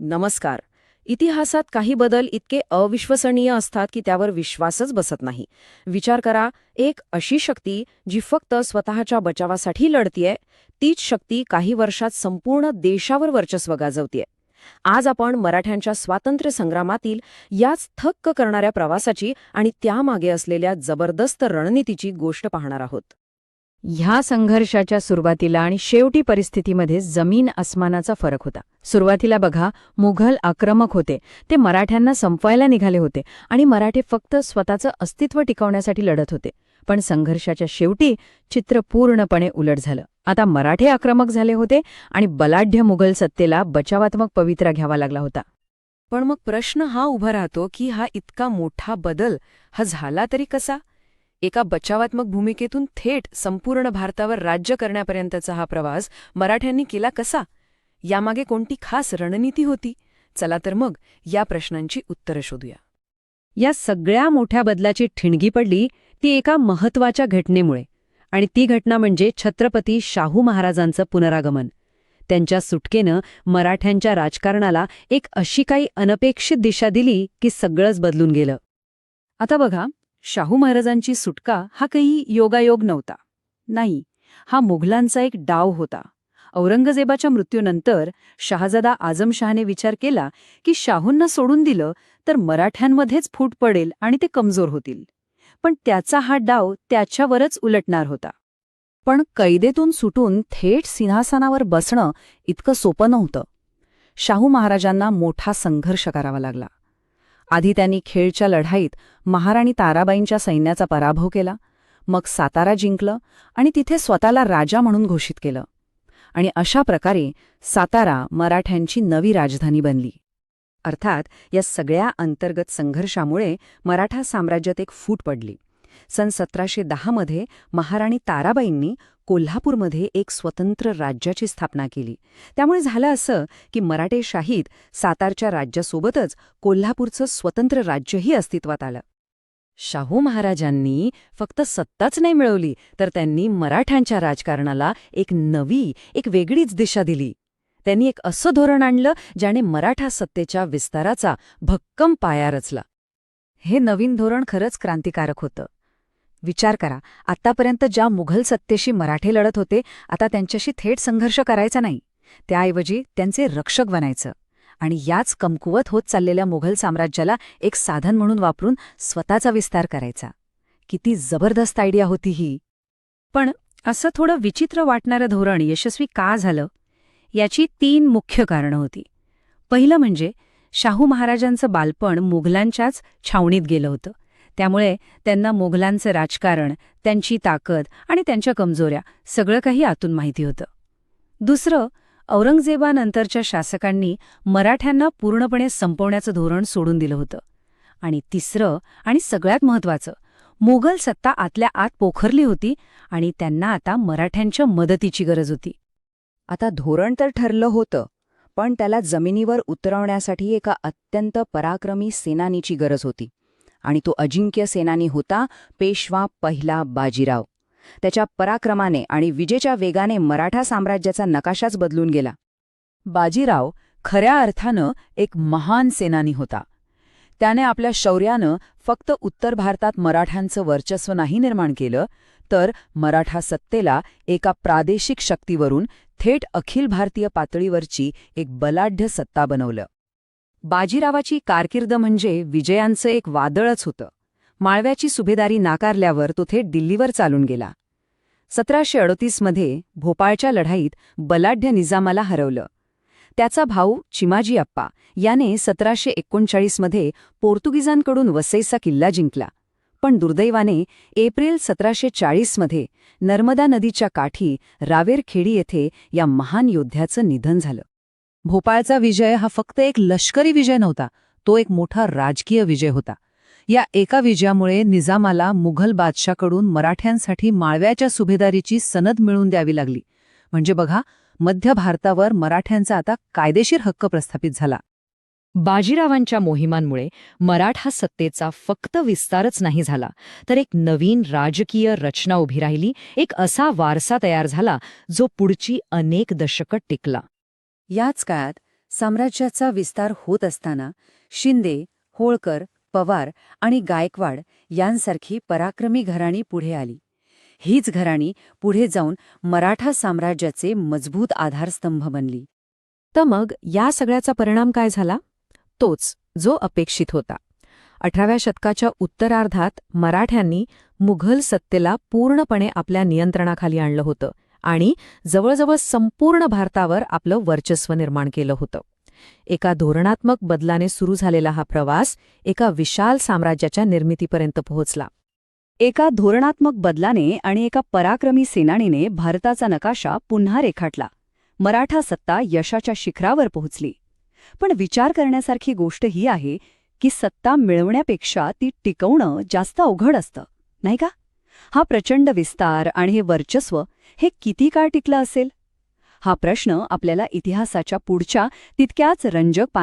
नमस्कार. इतिहासात काही बदल इतके अविश्वसनीय असतात की त्यावर विश्वासच बसत नाही. विचार करा एक अशी शक्ती जी फक्त स्वतःच्या बचावासाठी लढतीये तीच शक्ती काही वर्षात संपूर्ण देशावर वर्चस्व गाजवतीये. आज आपण मराठ्यांच्या स्वातंत्र्य संग्रामातील याच थक्क करणाऱ्या प्रवासाची आणि त्यामागे असलेल्या जबरदस्त रणनीतीची गोष्ट पाहणार आहोत. ह्या संघर्षाच्या सुरुवातीला आणि शेवटी परिस्थितीमध्ये जमीन अस्मानाचा फरक होता. सुरुवातीला बघा मुघल आक्रमक होते. ते मराठ्यांना संपवायला निघाले होते आणि मराठे फक्त स्वतःचं अस्तित्व टिकवण्यासाठी लढत होते. पण संघर्षाच्या शेवटी चित्र पूर्णपणे उलट झालं. आता मराठे आक्रमक झाले होते आणि बलाढ्य मुघल सत्तेला बचावात्मक पवित्रा घ्यावा लागला होता. पण मग प्रश्न हा उभा राहतो की हा इतका मोठा बदल हा झाला तरी कसा? एका बचावात्मक भूमिकेतून थेट संपूर्ण भारतावर राज्य करण्यापर्यंतचा हा प्रवास मराठ्यांनी केला कसा? यामागे कोणती खास रणनीती होती? चला तर मग या प्रश्नांची उत्तरं शोधूया. या सगळ्या मोठ्या बदलाची ठिणगी पडली ती एका महत्त्वाच्या घटनेमुळे. आणि ती घटना म्हणजे छत्रपती शाहू महाराजांचं पुनरागमन. त्यांच्या सुटकेनं मराठ्यांच्या राजकारणाला एक अशी काही अनपेक्षित दिशा दिली की सगळंच बदलून गेलं. आता बघा शाहू महाराजांची सुटका हा काही योगायोग नव्हता. नाही हा मुघलांचा एक डाव होता. औरंगजेबाच्या मृत्यूनंतर शहाजादा आझमशहाने विचार केला की शाहूंना सोडून दिलं तर मराठ्यांमध्येच फूट पडेल आणि ते कमजोर होतील. पण त्याचा हा डाव त्याच्यावरच उलटणार होता. पण कैदेतून सुटून थेट सिंहासनावर बसणं इतकं सोपं नव्हतं. शाहू महाराजांना मोठा संघर्ष करावा लागला. आधी त्यांनी खेळच्या लढाईत महाराणी ताराबाईंच्या सैन्याचा पराभव केला मग सातारा जिंकलं आणि तिथे स्वतःला राजा म्हणून घोषित केलं. आणि अशा प्रकारे सातारा मराठ्यांची नवी राजधानी बनली. अर्थात या सगळ्या अंतर्गत संघर्षामुळे मराठा साम्राज्यात एक फूट पडली. सन सतराशे दहामध्ये महाराणी ताराबाईंनी कोल्हापूरमध्ये एक स्वतंत्र राज्याची स्थापना केली. त्यामुळे झालं असं की मराठेशाहीत सातारच्या राज्यासोबतच कोल्हापूरचं स्वतंत्र राज्यही अस्तित्वात आलं. शाहू महाराजांनी फक्त सत्ताच नाही मिळवली तर त्यांनी मराठ्यांच्या राजकारणाला एक नवी एक वेगळीच दिशा दिली. त्यांनी एक असं धोरण आणलं ज्याने मराठा सत्तेच्या विस्ताराचा भक्कम पाया रचला. हे नवीन धोरण खरंच क्रांतिकारक होतं. विचार करा. आत्तापर्यंत ज्या मुघल सत्तेशी मराठे लढत होते आता त्यांच्याशी थेट संघर्ष करायचा नाही. त्याऐवजी त्यांचे रक्षक बनायचं. आणि याच कमकुवत होत चाललेल्या मुघल साम्राज्याला एक साधन म्हणून वापरून स्वतःचा विस्तार करायचा. किती जबरदस्त आयडिया होती ही. पण असं थोडं विचित्र वाटणारं धोरण यशस्वी का झालं? याची तीन मुख्य कारणं होती. पहिलं म्हणजे शाहू महाराजांचं बालपण मुघलांच्याच छावणीत गेलं होतं. त्यामुळे त्यांना मुघलांचं राजकारण त्यांची ताकद आणि त्यांच्या कमजोऱ्या सगळं काही आतून माहिती होतं. दुसरं औरंगजेबानंतरच्या शासकांनी मराठ्यांना पूर्णपणे संपवण्याचं धोरण सोडून दिलं होतं. आणि तिसरं आणि सगळ्यात महत्वाचं मोगल सत्ता आतल्या आत पोखरली होती आणि त्यांना आता मराठ्यांच्या मदतीची गरज होती. आता धोरण तर ठरलं होतं पण त्याला जमिनीवर उतरवण्यासाठी एका अत्यंत पराक्रमी सेनानीची गरज होती. आणि तो अजिंक्य सेनानी होता पेशवा पहिला बाजीराव. त्याच्या पराक्रमाने आणि विजेच्या वेगाने मराठा साम्राज्याचा नकाशाच बदलून गेला. बाजीराव खऱ्या अर्थानं एक महान सेनानी होता. त्याने आपल्या शौर्यानं फक्त उत्तर भारतात मराठ्यांचं वर्चस्व नाही निर्माण केलं तर मराठा सत्तेला एका प्रादेशिक शक्तीवरून थेट अखिल भारतीय पातळीवरची एक बलाढ्य सत्ता बनवलं. बाजीरावाची कारकीर्द म्हणजे विजयांचं एक वादळच होतं. माळव्याची सुभेदारी नाकारल्यावर तो थेट दिल्लीवर चालून गेला. सतराशे अडतीसमध्ये भोपाळच्या लढाईत बलाढ्य निजामाला हरवलं. त्याचा भाऊ चिमाजी अप्पा याने सतराशे एकोणचाळीसमध्ये पोर्तुगीजांकडून वसईचा किल्ला जिंकला. पण दुर्दैवाने एप्रिल सतराशे चाळीसमध्ये नर्मदा नदीच्या काठी रावेरखेडी येथे या महान योद्ध्याचं निधन झालं. भोपाळचा विजय हा फक्त एक लष्करी विजय नव्हता तो एक मोठा राजकीय विजय होता. या एका विजयामुळे निजामाला मुघल बादशाकडून मराठ्यांसाठी माळव्याच्या सुभेदारीची सनद मिळवून द्यावी लागली. म्हणजे बघा मध्य भारतावर मराठ्यांचा आता कायदेशीर हक्क प्रस्थापित झाला. बाजीरावांच्या मोहिमांमुळे मराठा सत्तेचा फक्त विस्तारच नाही झाला तर एक नवीन राजकीय रचना उभी राहिली एक असा वारसा तयार झाला जो पुढची अनेक दशकं टिकला. याच काळात साम्राज्याचा विस्तार होत असताना शिंदे होळकर पवार आणि गायकवाड यांसारखी पराक्रमी घराणी पुढे आली. हीच घराणी पुढे जाऊन मराठा साम्राज्याचे मजबूत आधारस्तंभ बनली. तर मग या सगळ्याचा परिणाम काय झाला? तोच जो अपेक्षित होता. अठराव्या शतकाच्या उत्तरार्धात मराठ्यांनी मुघल सत्तेला पूर्णपणे आपल्या नियंत्रणाखाली आणलं होतं. आणि जवळजवळ संपूर्ण भारतावर आपलं वर्चस्व निर्माण केलं होतं. एका धोरणात्मक बदलाने सुरू झालेला हा प्रवास एका विशाल साम्राज्याच्या निर्मितीपर्यंत पोहोचला. एका धोरणात्मक बदलाने आणि एका पराक्रमी सेनानीने भारताचा नकाशा पुन्हा रेखाटला. मराठा सत्ता यशाच्या शिखरावर पोहोचली. पण विचार करण्यासारखी गोष्ट ही आहे की सत्ता मिळवण्यापेक्षा ती टिकवणं जास्त अवघड असतं नाही का? हा प्रचंड विस्तार आणि हे वर्चस्व हे किती काळ टिकलं असेल? हा प्रश्न आपल्याला इतिहासाच्या पुढच्या तितक्याच रंजक पाना